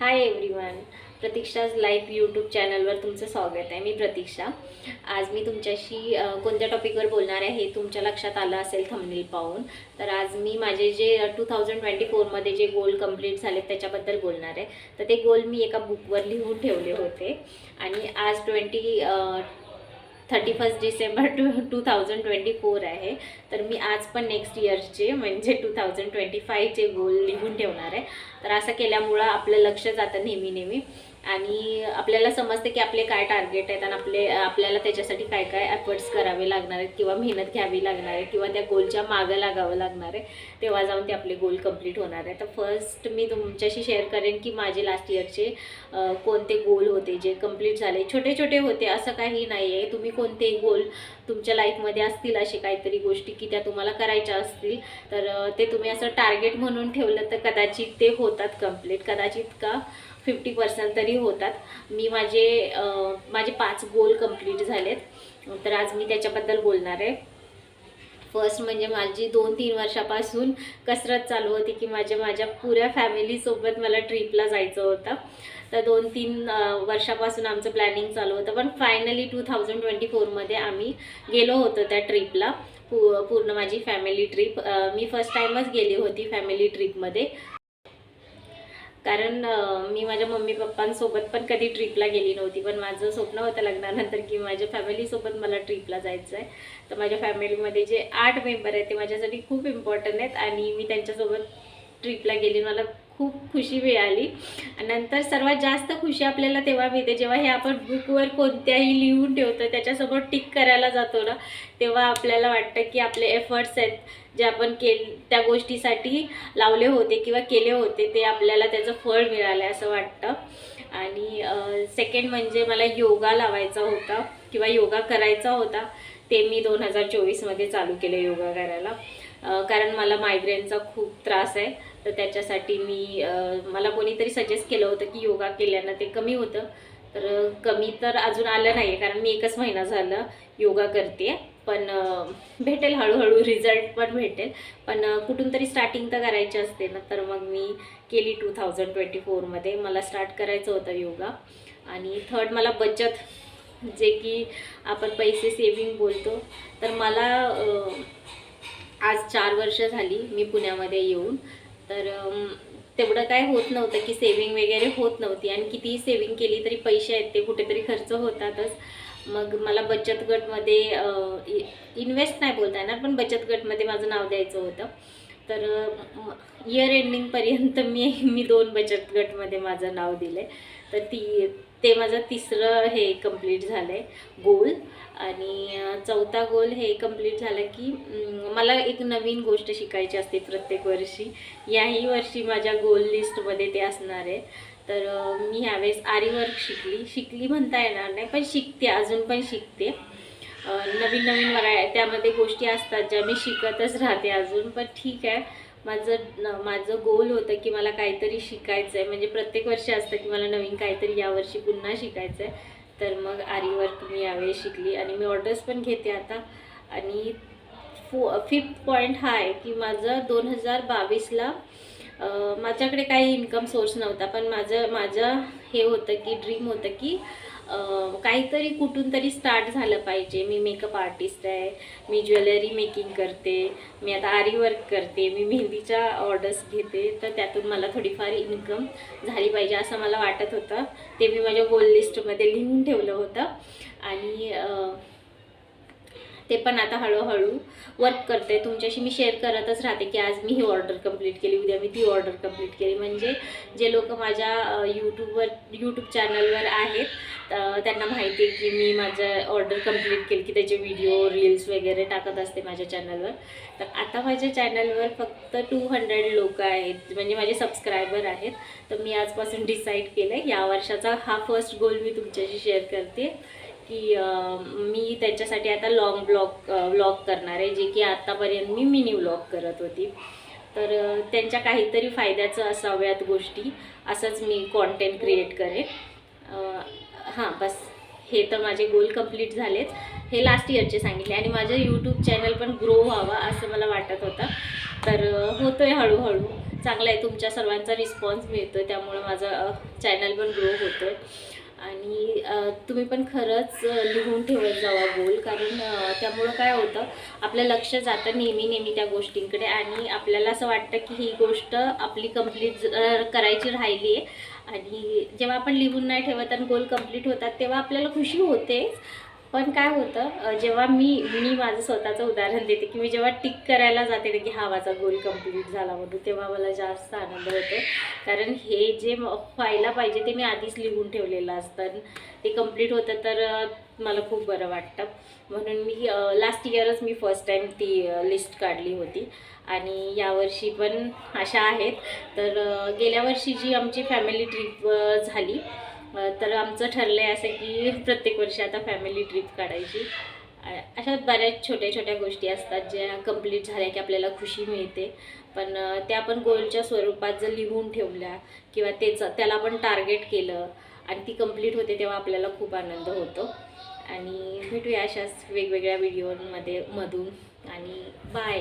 Hi everyone Pratiksha's life YouTube चॅनलवर तुमचं स्वागत आहे. मी प्रतीक्षा. आज मी तुमच्याशी कोणत्या टॉपिकवर बोलणार आहे हे तुमच्या लक्षात आलं असेल थंबनेल पाहून तर आज मी माझे जे टू थाउजंड ट्वेंटी फोरमध्ये जे गोल कंप्लीट झाले त्याच्याबद्दल बोलणार आहे. तर ते गोल मी एका बुकवर लिहून ठेवले होते. आणि आज twenty thirty first December two two thousand twenty four आहे. तर मी आज पण नेक्स्ट इयरचे म्हणजे टू थाउजंड ट्वेंटी फायचे गोल लिहून ठेवणार आहे. तर असं केल्यामुळं आपलं लक्ष जातं नेहमी नेहमी. आणि आपल्याला समजते की आपले काय टार्गेट आहेत आणि आपले आपल्याला त्याच्यासाठी काय काय एफर्ट्स करावे लागणार आहेत किंवा मेहनत घ्यावी लागणार आहे किंवा त्या गोलच्या मागं लागावं लागणार आहे तेव्हा जाऊन ते आपले गोल कंप्लीट होणार आहे. तर फर्स्ट मी तुमच्याशी शेअर करेन की माझे लास्ट इयरचे कोणते गोल होते जे कंप्लीट झाले. छोटे छोटे होते असं काही नाही आहे. तुम्ही कोणते गोल तुमच्या लाईफमध्ये असतील असे काहीतरी गोष्टी की त्या तुम्हाला करायच्या असतील तर ते तुम्ही असं टार्गेट म्हणून ठेवलं तर कदाचित ते होतात कंप्लीट कदाचित का फिफ्टी पर्सेंट तरी होतात. मी माझे माझे पाच गोल कंप्लीट झालेत. तर आज मी त्याच्याबद्दल बोलणार आहे. फर्स्ट म्हणजे माझी दोन तीन वर्षापासून कसरत चालू होती की माझ्या माझ्या पुऱ्या फॅमिलीसोबत मला ट्रिपला जायचं होतं. तर दोन तीन वर्षापासून आमचं प्लॅनिंग चालू होतं. पण फायनली टू थाउजंड ट्वेंटी फोरमध्ये आम्ही गेलो होतो त्या ट्रिपला पू पूर्ण माझी फॅमिली ट्रिप मी फर्स्ट टाईमच गेली होती फॅमिली ट्रिपमध्ये कारण मी माझ्या मम्मी पप्पांसोबत पण कधी ट्रिपला गेली नव्हती. पण माझं स्वप्न होतं लग्नानंतर की माझ्या फॅमिलीसोबत मला ट्रिपला जायचं आहे तर माझ्या फॅमिलीमध्ये जे आठ मेंबर आहेत ते माझ्यासाठी खूप इम्पॉर्टंट आहेत. आणि मी त्यांच्यासोबत ट्रिपला गेली. मला खूप खुशी मिळाली. आणि नंतर सर्वात जास्त खुशी आपल्याला तेव्हा मिळते जेव्हा हे आपण बुकवर कोणत्याही लिहून ठेवतो त्याच्यासोबत टिक करायला जातो ना तेव्हा आपल्याला वाटतं की आपले एफर्ट्स आहेत जे आपण के त्या गोष्टीसाठी लावले होते किंवा केले होते ते आपल्याला त्याचं फळ मिळालं आहे असं वाटतं. आणि सेकंड म्हणजे मला योगा लावायचा होता किंवा योगा करायचा होता ते मी दोन हजार चोवीसमध्ये चालू केलं योगा करायला. कारण मला मायग्रेनचा खूप त्रास आहे. तर त्याच्यासाठी मी मला कोणीतरी सजेस्ट केलं होतं की योगा केल्यानं ते कमी होतं. तर कमी तर अजून आलं नाही आहे कारण मी एकच महिना झालं योगा करते पण भेटेल हळूहळू रिझल्ट पण भेटेल. पण कुठून तरी स्टार्टिंग तर करायची असते ना तर मग मी केली टू थाउजंड ट्वेंटी फोरमध्ये मला स्टार्ट करायचं होतं योगा. आणि थर्ड मला बचत जे की आपण पैसे सेविंग बोलतो. तर मला आज चार वर्ष झाली मी पुण्यामध्ये येऊन. तर तेवढं काय होत नव्हतं की सेविंग वगैरे होत नव्हती. आणि कितीही सेविंग केली तरी पैसे आहेत ते कुठेतरी खर्च होतातच. मग मला बचत गटमध्ये इन्व्हेस्ट नाही बोलता येणार पण बचत गटमध्ये माझं नाव द्यायचं होतं. तर इयर एंडिंगपर्यंत मी मी दोन बचत गटमध्ये माझं नाव दिलं आहे तर ती ते माझं तिसरं हे कंप्लीट झालं आहे गोल. आणि चौथा गोल हे कंप्लीट झालं की मला एक नवीन गोष्ट शिकायची असते प्रत्येक वर्षी. याही वर्षी माझ्या गोल लिस्टमध्ये ते असणार आहे. तर मी ह्यावेळेस आरीवर्क शिकली. शिकली म्हणता येणार नाही पण शिकते अजून पण शिकते. नवीन नवीन मला त्यामध्ये गोष्टी असतात ज्या मी शिकतच राहते अजून पण ठीक आहे. माझं न- माझं गोल होतं की मला काहीतरी शिकायचं आहे म्हणजे प्रत्येक वर्षी असतं की मला नवीन काहीतरी यावर्षी पुन्हा शिकायचं आहे तर मग आरी वर्क मी यावेळी शिकली आणि मी ऑर्डर्स पण घेते आता. आणि फो फिफ्थ पॉईंट हा आहे की माझं दोन हजार बावीसला माझ्याकडे काही इन्कम सोर्स नव्हता. पण माझं माझं हे होतं की ड्रीम होतं की काहीतरी कुठून तरी स्टार्ट झालं पाहिजे. मी मेकअप आर्टिस्ट आहे मी ज्वेलरी मेकिंग करते मी आता आरी वर्क करते मी मेहंदीच्या ऑर्डर्स घेते. तर त्यातून मला थोडीफार इन्कम झाली पाहिजे असं मला वाटत होतं. ते मी माझ्या गोल लिस्टमध्ये लिहून ठेवलं होतं. आणि ते पण आता हळूहळू वर्क करते तुमच्याशी मी शेअर करतच राहते की आज मी ही ऑर्डर कंप्लीट केली उद्या मी ती ऑर्डर कंप्लीट केली. म्हणजे जे लोक माझ्या यूट्यूबवर यूट्यूब चॅनलवर आहेत त्यांना माहिती आहे की मी माझं ऑर्डर कंप्लीट केली की त्याचे व्हिडिओ रील्स वगैरे टाकत असते माझ्या चॅनलवर तर आता माझ्या चॅनलवर फक्त टू हंड्रेड लोक आहेत म्हणजे माझे सबस्क्रायबर आहेत. तर मी आजपासून डिसाईड केलं आहे या वर्षाचा हा फर्स्ट गोल मी तुमच्याशी शेअर करते की मी त्यांच्यासाठी आता लॉंग ब्लॉग व्लॉग करणार आहे जे की आत्तापर्यंत मी मिनी व्लॉग करत होती. तर त्यांच्या काहीतरी फायद्याचं असाव्यात गोष्टी असंच मी कॉन्टेंट क्रिएट करेन. हां बस. हे तर माझे गोल कंप्लीट झालेच हे लास्ट इयरचे सांगितले. आणि माझं यूट्यूब चॅनल पण ग्रो व्हावा असं मला वाटत होतं. तर होतो आहे हळूहळू. चांगलं आहे तुमच्या सर्वांचा रिस्पॉन्स मिळतो आहे त्यामुळं माझं चॅनल पण ग्रो होतो आहे आणि तुम्ही पण खरंच लिहून ठेवत जावा गोल. कारण त्यामुळं काय होतं आपलं लक्ष जातं नेहमी नेहमी त्या गोष्टींकडे आणि आपल्याला असं वाटतं की ही गोष्ट आपली कंप्लीट करायची राहिली आहे. आणि जेव्हा आपण लिहून नाही ठेवत आणि गोल कंप्लीट होतात तेव्हा आपल्याला खुशी होते पण काय होतं जेव्हा मी मी माझं स्वतःचं उदाहरण देते की मी जेव्हा टिक करायला जाते ना की हा माझा गोल कंप्लीट झाला म्हणून तेव्हा मला जास्त आनंद होतो. कारण हे जे व्हायला पाहिजे ते मी आधीच लिहून ठेवलेलं असतं. ते कंप्लीट होतं तर मला खूप बरं वाटतं. म्हणून मी लास्ट इयरच मी फर्स्ट टाईम ती लिस्ट काढली होती. आणि यावर्षी पण अशा आहेत. तर गेल्या वर्षी जी आमची फॅमिली ट्रिप झाली तर आमचं ठरलं आहे असं की प्रत्येक वर्षी आता फॅमिली ट्रिप काढायची. अशा बऱ्याच छोट्या छोट्या गोष्टी असतात ज्या कंप्लीट झाल्या की आपल्याला खुशी मिळते. पण त्या आपण गोलच्या स्वरूपात जर लिहून ठेवल्या किंवा त्याचं त्याला आपण टार्गेट केलं आणि ती कंप्लीट होते तेव्हा आपल्याला खूप आनंद होतो. आणि भेटूया अशाच वेगवेगळ्या व्हिडिओमध्ये मधून. आणि बाय